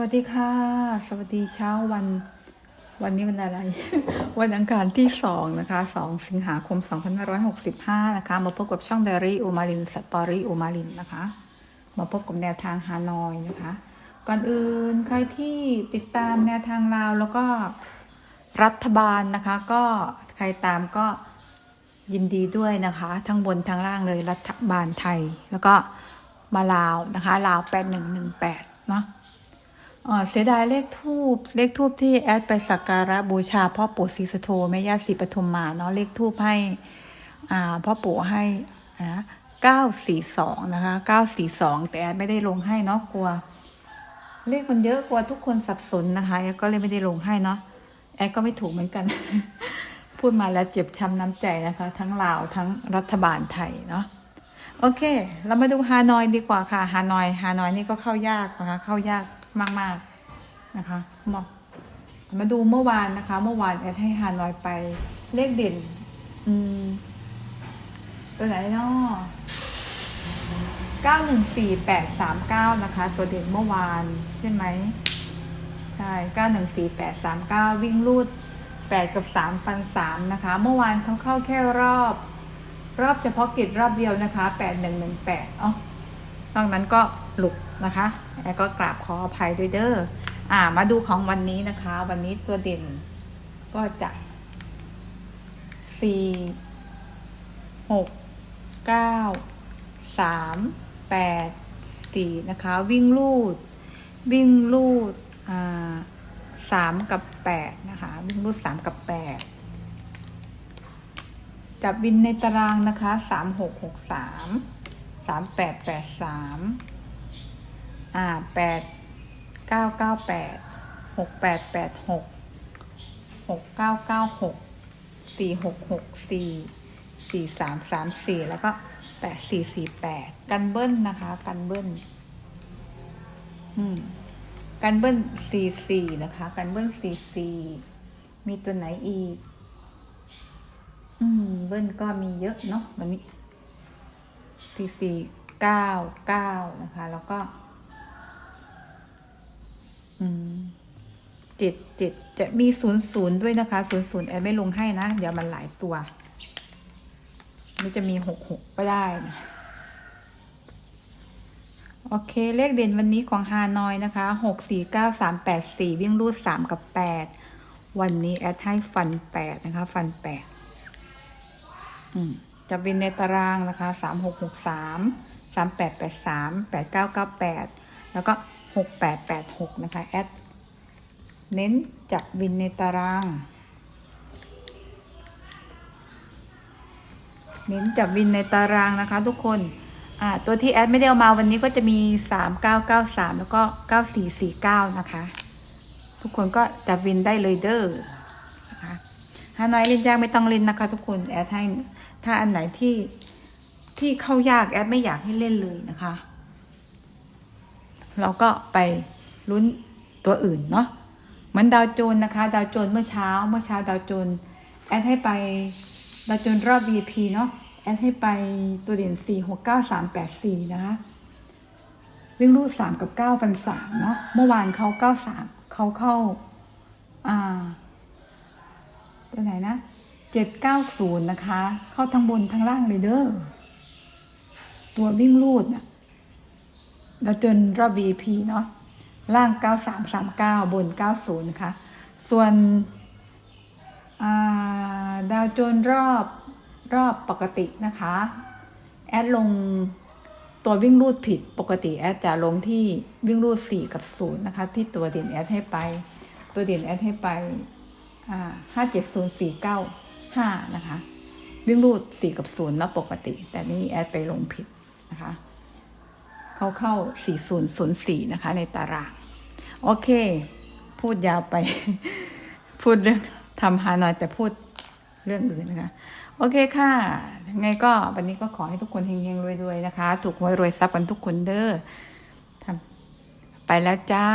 วัสดีค่ะ สวัสดีเช้าวันวันนี้วันอะไร วันอังคารที่สองนะคะสองสิงหาคม 2565 นะคะ มาพบกับช่องไดรี่อูมารินสตอรี่อูมารินนะคะ มาพบกับแนวทางฮานอยนะคะ ก่อนอื่นใครที่ติดตามแนวทางลาวแล้วก็รัฐบาลนะคะ ก็ใครตามก็ยินดีด้วยนะคะ ทั้งบนทั้งล่างเลยรัฐบาลไทย แล้วก็มาลาวนะคะลาว 8118 เนาะ เสียดายเลขทูบเลขทูบที่แอดไปสักการะบูชาพ่อปู่ศรีสโธแม่ย่าศรีปทุมมาเนาะเลขทูบให้อ่าพ่อปู่ให้นะเก้าสี่สองนะคะเก้าสี่สองแต่แอดไม่ได้ลงให้เนาะกลัว เลขมันเยอะกลัวทุกคนสับสนนะคะแอดก็เลยไม่ได้ลงให้เนาะแอดก็ไม่ถูกเหมือนกัน พูดมาแล้วเจ็บช้ำน้ำใจนะคะ ทั้งลาวทั้งรัฐบาลไทยเนาะโอเค เรามาดูฮานอยดีกว่าค่ะฮานอยฮานอยนี่ก็เข้ายากนะคะเข้ายาก มาก ๆ นะคะมามาดูเมื่อวานนะคะ เมื่อวานแอดให้ฮานอยไปเลขเด่น อืมตัวไหนเนาะเก้าหนึ่งสี่แปดสามเก้านะคะ ตัวเด่นเมื่อวานใช่ไหมใช่เก้าหนึ่งสี่แปดสามเก้าวิ่งรูดแปดกับสามฟันสามนะคะ เมื่อวานเขาเข้าแค่รอบ รอบเฉพาะกิจรอบเดียวนะคะแปดหนึ่งหนึ่งแปดอ๋อ นอกนั้นก็หลุดนะคะแอร์ก็กราบขออภัยด้วยเด้ออ่า มาดูของวันนี้นะคะ วันนี้ตัวเด่นก็จะสี่หกเก้าสามแปดสี่นะคะ วิ่งลูด วิ่งลูดอ่าสามกับแปดนะคะ วิ่งลูดสามกับแปดจับบินในตารางนะคะสามหกหกสาม สามแปดแปดสามอ่าแปดเก้าเก้าแปดหกแปดแปดหกหกเก้าเก้าหกสี่หกหกสี่สี่สามสามสี่แล้วก็แปดสี่สี่แปดกันเบิ้ลนะคะ กันเบิ้ลอืมกันเบิ้ลสี่สี่นะคะ กันเบิ้ลสี่สี่มีตัวไหนอีก อืม เบิ้ลก็มีเยอะเนาะวันนี้ สี่สี่เก้าเก้านะคะ แล้วก็เจ็ดเจ็ดจะมีศูนย์ศูนย์ด้วยนะคะศูนย์ศูนย์แอดไม่ลงให้นะ เดี๋ยวมันหลายตัวมันจะมีหกหกก็ได้นะโอเค เลขเด่นวันนี้ของฮานอยนะคะหกสี่เก้าสามแปดสี่วิ่งรูดสามกับแปดวันนี้แอดให้ฟันแปดนะคะ ฟันแปดอืม จะเป็นในตารางนะคะสามหกหกสามสามแปดแปดสามแปดเก้าเก้าแปดแล้วก็หกแปดแปดหกนะคะแอดเน้นจับวินในตาราง เน้นจับวินในตารางนะคะทุกคนตัวที่แอดไม่ได้เอามาวันนี้ก็จะมีสามเก้าเก้าสามแล้วก็เก้าสี่สี่เก้านะคะ ทุกคนก็จับวินได้เลยเด้อ ฮานอยเล่นยากไม่ต้องเล่นนะคะ ทุกคนแอดให้ถ้าอันไหนที่ที่เข้ายากแอดไม่อยากให้เล่นเลยนะคะ เราก็ไปลุ้นตัวอื่นเนาะเหมือนดาวโจนนะคะ ดาวโจนเมื่อเช้า เมื่อเช้าดาวโจนแอดให้ไปดาวโจนรอบ VIP เนาะแอดให้ไปตัวเด่นสี่หกเก้าสามแปดสี่นะคะ วิ่งรูดสามกับเก้าฟันสามเนาะเมื่อวานเขาเก้าสามเขาเข้าอ่า ตัวไหนนะเจ็ดเก้าศูนย์นะคะ เข้าทั้งบนทั้งล่างเลยเด้อตัววิ่งรูดน่ะเราจนรอบ VP เนาะล่าง 9339 บน 90 นะคะ ส่วนดาวโจนรอบรอบปกตินะคะ แอดลงตัววิ่งรูดผิดปกติแอดจะลงที่วิ่งรูด 4 กับ 0 นะคะ ที่ตัวเด่นแอดให้ไป ตัวเด่นแอดให้ไป ห้าเจ็ดศูนย์สี่เก้าห้านะคะ วิ่งรูดสี่กับศูนย์แล้วปกติ แต่นี่แอดไปลงผิดนะคะ เข้าเข้าสี่ศูนย์ศูนย์สี่นะคะ ในตาราง โอเค พูดยาวไป พูดเรื่องทำฮานอยแต่พูดเรื่องอื่นนะคะ โอเคค่ะยังไงก็วันนี้ก็ขอให้ทุกคนเฮงๆรวยๆนะคะ ถูกหวยรวยทรัพย์กันทุกคนเด้อทำไปแล้วจ้า